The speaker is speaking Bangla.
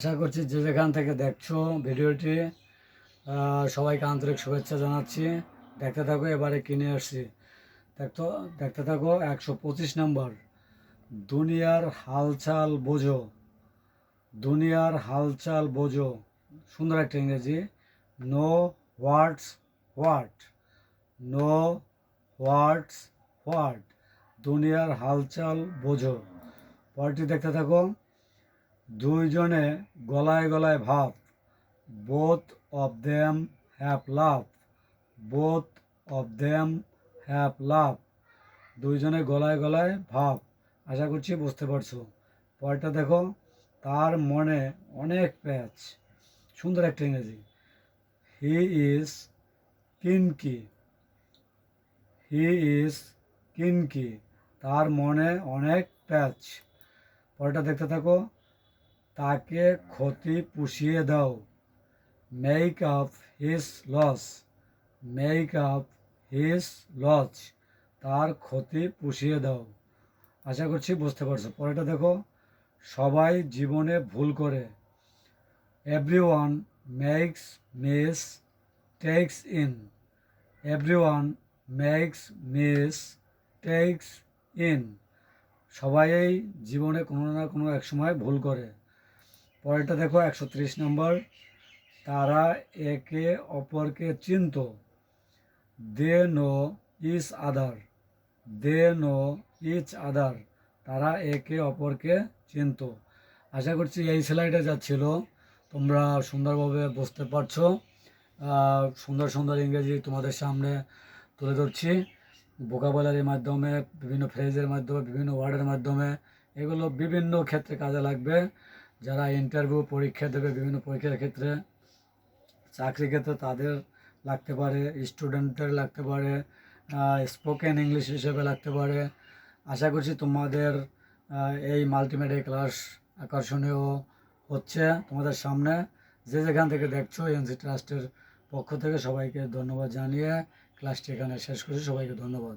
আশা করছি যে যেখান থেকে দেখছ ভিডিওটি সবাইকে আন্তরিক শুভেচ্ছা জানাচ্ছি। দেখতে থাকো, এবারে কিনে আসছি। দেখতো, দেখতে থাকো, একশো পঁচিশ নম্বর। দুনিয়ার হালচাল বোঝো। দুনিয়ার হালচাল বোঝো। সুন্দর একটা ইংরেজি। Know what's what know what's what দুনিয়ার হালচাল বোঝো। পরটি দেখতে থাকো। দুইজনে গলায় গলায় ভাব both of them have love both of them have love দুইজনে গলায় গলায় ভাব, আশা করছি বুঝতে পারছ। পরেরটা দেখো, তার মনে অনেক প্যাচ। সুন্দর একটা ইংরেজি। He is kinky he is kinky তার মনে অনেক প্যাচ। পরেরটা দেখতে থাকো তাকে ক্ষতি পুষিয়ে দাও। Make up his loss make up his loss তার ক্ষতি পুষিয়ে দাও। আশা করছি বুঝতে পারছ। পরেটা দেখো। সবাই জীবনে ভুল করে। Everyone makes mistakes in everyone makes mistakes in সবাই জীবনে কোনো না কোনো এক সময় ভুল করে। পরেরটা দেখো, একশো ত্রিশ নম্বর। তারা একে অপরকে চিনত। They know each other. They know each other. তারা একে অপরকে চিনত। আশা করছি এই সেলাইটা যা ছিল, তোমরা সুন্দরভাবে বুঝতে পারছ। সুন্দর সুন্দর ইংরেজি তোমাদের সামনে তুলে ধরছি। ভোকাবুলারির মাধ্যমে, বিভিন্ন ফ্রেজের মাধ্যমে, বিভিন্ন ওয়ার্ডের মাধ্যমে, এগুলো বিভিন্ন ক্ষেত্রে কাজে লাগবে। যারা ইন্টারভিউ পরীক্ষা দেবে, বিভিন্ন পরীক্ষার ক্ষেত্রে চাকরি ক্ষেত্রে তাদের লাগতে পারে স্টুডেন্টের লাগতে পারে স্পোকেন ইংলিশ হিসেবে লাগতে পারে। আশা করছি তোমাদের এই মাল্টিমিডিয়া ক্লাস আকর্ষণীয় হচ্ছে তোমাদের সামনে। যে যেখান থেকে দেখছ এনসি ট্রাস্টের পক্ষ থেকে সবাইকে ধন্যবাদ জানিয়ে ক্লাসটি এখানে শেষ করছি। সবাইকে ধন্যবাদ।